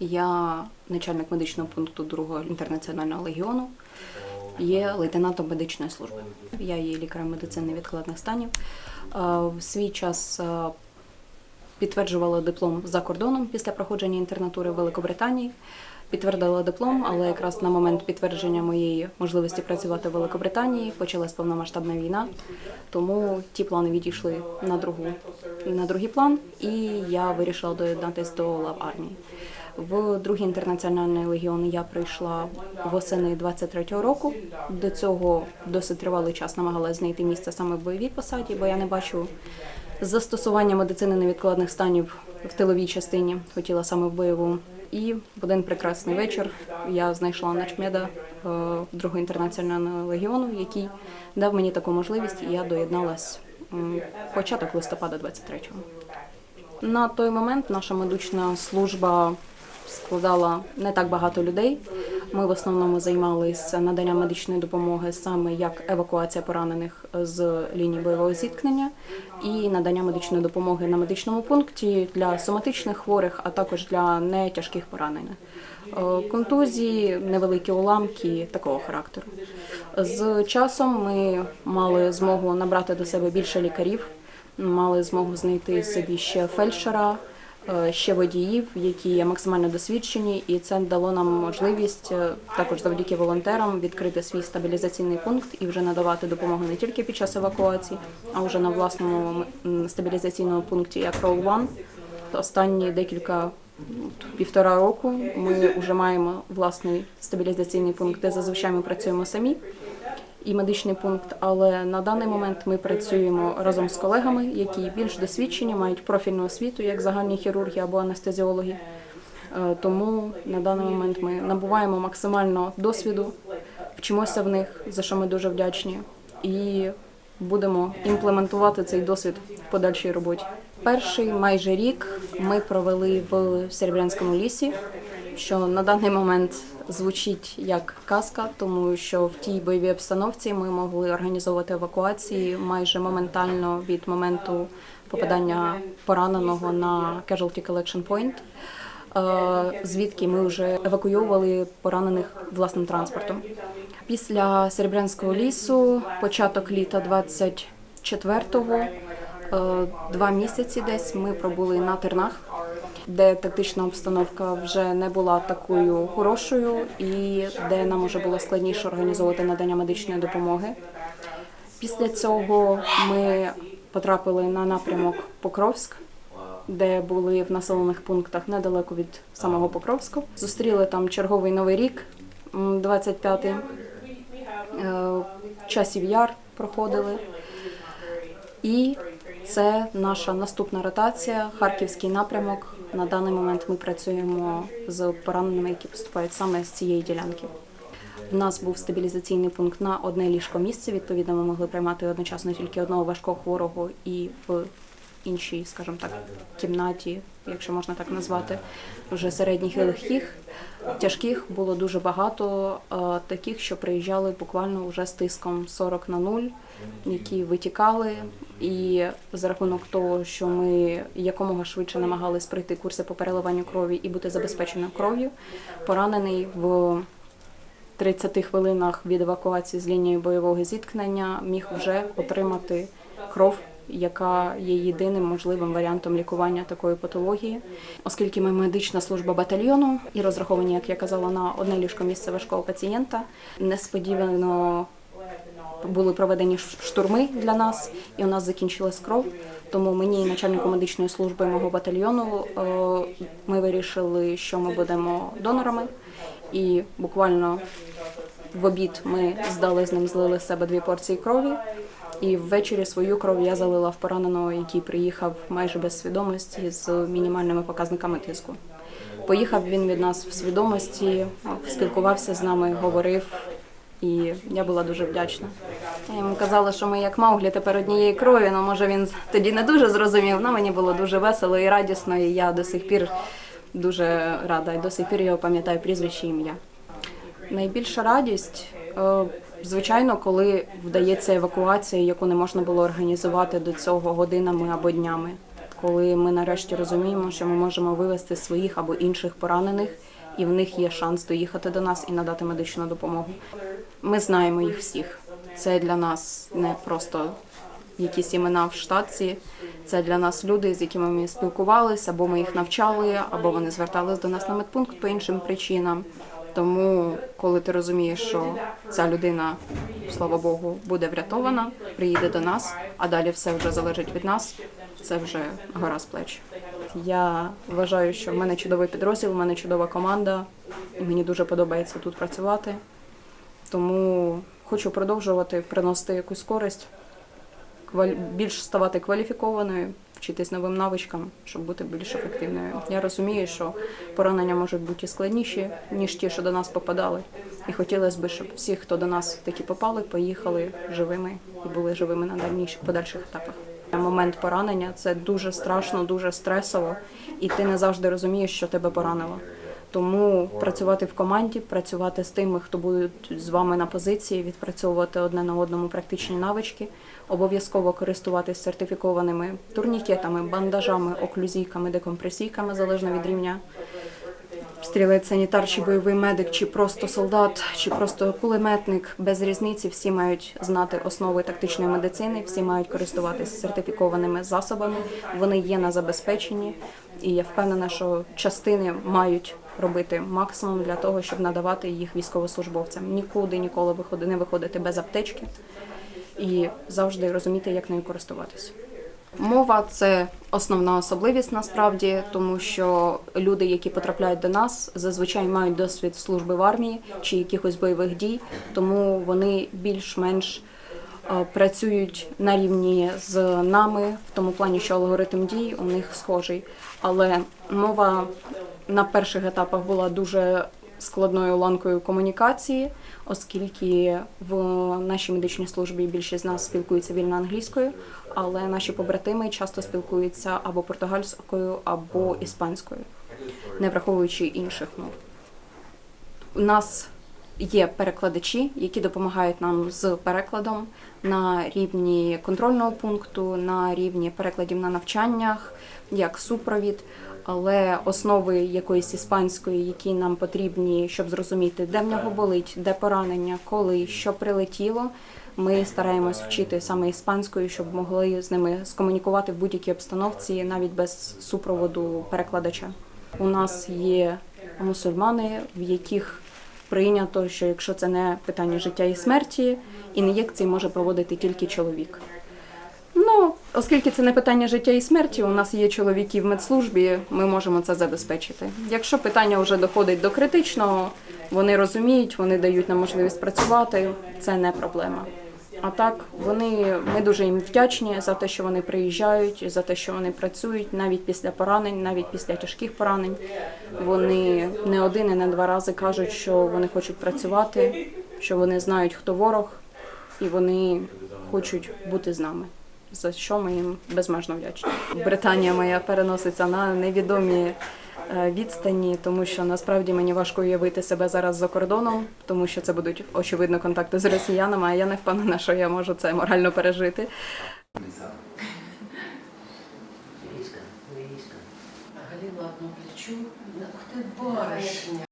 Я начальник медичного пункту другого інтернаціонального легіону. Є лейтенантом медичної служби. Я є лікарем медицини відкладних станів. Е, В свій час е, підтверджувала диплом за кордоном після проходження інтернатури в Великобританії. Підтвердила диплом, але якраз на момент підтвердження моєї можливості працювати в Великобританії почалась повномасштабна війна, тому ті плани відійшли на другу на другий план, і я вирішила доєднатись до лав армії. В другий інтернаціональний легіон я прийшла восени 23-го року. До цього досить тривалий час намагалася знайти місце саме в бойовій посаді, бо я не бачу застосування медицини невідкладних станів в тиловій частині. Хотіла саме в бойову. І в один прекрасний вечір я знайшла начмеда е, другого інтернаціонального легіону, який дав мені таку можливість, і я доєдналась початок листопада 23-го. На той момент наша медична служба складала не так багато людей. Ми в основному займалися наданням медичної допомоги саме як евакуація поранених з лінії бойового зіткнення і надання медичної допомоги на медичному пункті для соматичних хворих, а також для нетяжких поранених. Е, Контузії, невеликі уламки такого характеру. З часом ми мали змогу набрати до себе більше лікарів, мали змогу знайти собі ще фельдшера, ще водіїв, які є максимально досвідчені, і це дало нам можливість е, також завдяки волонтерам відкрити свій стабілізаційний пункт і вже надавати допомогу не тільки під час евакуації, а вже на власному стабілізаційному пункті як Roll One. Останні декілька півтора року ми вже маємо власний стабілізаційний пункт, де зазвичай ми працюємо самі і медичний пункт. Але на даний момент ми працюємо разом з колегами, які більш досвідчені, мають профільну освіту, як загальні хірурги або анестезіологи. Е, Тому на даний момент ми набуваємо максимально досвіду, вчимося в них, за що ми дуже вдячні, і будемо імплементувати цей досвід в подальшій роботі. Перший майже рік ми провели в Серебрянському лісі, що на даний момент звучить як казка, тому що в тій бойовій обстановці ми могли організовувати евакуації майже моментально від моменту попадання пораненого на Casualty Collection Point, е, звідки ми вже евакуйовували поранених власним транспортом. Після Серебрянського лісу, початок літа 24-го, е, два місяці десь ми пробули на тернах, де тактична обстановка вже не була такою хорошою, і де нам вже було складніше організовувати надання медичної допомоги. Після цього ми потрапили на напрямок Покровськ, де були в населених пунктах недалеко від самого Покровську. Зустріли там черговий новий рік, м, 25-й. Е, Часів яр проходили. І це наша наступна ротація, харківський напрямок. На даний момент ми працюємо з пораненими, які поступають саме з цієї ділянки. У нас був стабілізаційний пункт на одне ліжко місце. Відповідно, ми могли приймати одночасно тільки одного важкого хворого і в іншій, скажімо так, кімнаті, якщо можна так назвати, вже середніх і легких. Тяжких було дуже багато е, таких, що приїжджали буквально вже з тиском 40 на 0, які витікали. І за рахунок того, що ми якомога швидше намагались пройти курси по переливанню крові і бути забезпеченим кров'ю, поранений в 30 хвилинах від евакуації з лінії бойового зіткнення міг вже отримати кров, яка є єдиним можливим варіантом лікування такої патології, оскільки ми медична служба батальйону і розраховані, як я казала, на одне ліжко місце важкого пацієнта. Несподівано були проведені штурми для нас, і у нас закінчилась кров. Тому мені, начальнику медичної служби мого батальйону, е, ми вирішили, що ми будемо донорами. І буквально в обід ми здали з ним, злили з себе дві порції крові. І ввечері свою кров я залила в пораненого, який приїхав майже без свідомості з мінімальними показниками тиску. Поїхав він від нас в свідомості, спілкувався з нами, говорив, і я була дуже вдячна. Я йому казала, що ми як Мауглі тепер однієї крові, ну може він тоді не дуже зрозумів, але мені було дуже весело і радісно, і я до сих пір дуже рада, і до сих пір його пам'ятаю прізвище ім'я. Найбільша радість, е, звичайно, коли вдається евакуація, яку не можна було організувати до цього годинами або днями. коли ми нарешті розуміємо, що ми можемо вивезти своїх або інших поранених, і в них є шанс доїхати до нас і надати медичну допомогу. Ми знаємо їх всіх. Це для нас не просто якісь імена в штатці. Це для нас люди, з якими ми спілкувалися, або ми їх навчали, або вони звертались до нас на медпункт по іншим причинам. Тому, коли ти розумієш, що ця людина, слава Богу, буде врятована, приїде до нас, а далі все вже залежить від нас, це вже гора з плеч. Я вважаю, що в мене чудовий підрозділ, в мене чудова команда, мені дуже подобається тут працювати. Тому хочу продовжувати приносити якусь користь, більш ставати кваліфікованою, вчитись новим навичкам, щоб бути більш ефективною. Я розумію, що поранення можуть бути складніші, ніж ті, що до нас попадали. І хотілося б, щоб всі, хто до нас такі попали, поїхали живими і були живими на дальніших подальших етапах. Момент поранення це дуже страшно, дуже стресово, і ти не завжди розумієш, що тебе поранило. Тому працювати в команді, працювати з тими, хто будуть з вами на позиції, відпрацьовувати одне на одному практичні навички, обов'язково користуватись сертифікованими турнікетами, бандажами, оклюзійками, декомпресійками, залежно від рівня. Стрілець, санітар, чи бойовий медик, чи просто солдат, чи просто кулеметник без різниці. Всі мають знати основи тактичної медицини, всі мають користуватись сертифікованими засобами. Вони є на забезпеченні, і я впевнена, що частини мають робити максимум для того, щоб надавати їх військовослужбовцям. Нікуди ніколи не виходити без аптечки і завжди розуміти, як нею користуватися. Мова це основна особливість насправді, тому що люди, які потрапляють до нас, зазвичай мають досвід служби в армії чи якихось бойових дій, тому вони більш-менш е, працюють на рівні з нами, в тому плані, що алгоритм дій у них схожий. Але мова на перших етапах була дуже складною ланкою комунікації, оскільки в нашій медичній службі більшість з нас спілкується вільно англійською, але наші побратими часто спілкуються або португальською, або іспанською, не враховуючи інших мов. У нас є перекладачі, які допомагають нам з перекладом на рівні контрольного пункту, на рівні перекладів на навчаннях, як супровід. Але основи якоїсь іспанської, які нам потрібні, щоб зрозуміти, де в нього болить, де поранення, коли, що прилетіло, ми стараємось вчити саме іспанською, щоб могли з ними скомунікувати в будь-якій обстановці, навіть без супроводу перекладача. У нас є мусульмани, в яких прийнято, що якщо це не питання життя і смерті, ін'єкції може проводити тільки чоловік. Оскільки це не питання життя і смерті, у нас є чоловіки в медслужбі, ми можемо це забезпечити. Якщо питання вже доходить до критичного, вони розуміють, вони дають нам можливість працювати, це не проблема. А так, вони ми дуже їм вдячні за те, що вони приїжджають, за те, що вони працюють навіть після поранень, навіть після тяжких поранень. Вони не один і не два рази кажуть, що вони хочуть працювати, що вони знають, хто ворог, і вони хочуть бути з нами. За що ми їм безмежно вдячні. Британія моя переноситься на невідомі е, відстані, тому що насправді мені важко уявити себе зараз за кордоном, тому що це будуть очевидно контакти з росіянами, а я не впевнена, що я можу це морально пережити. Галила одно плечо. Ах ты барышня.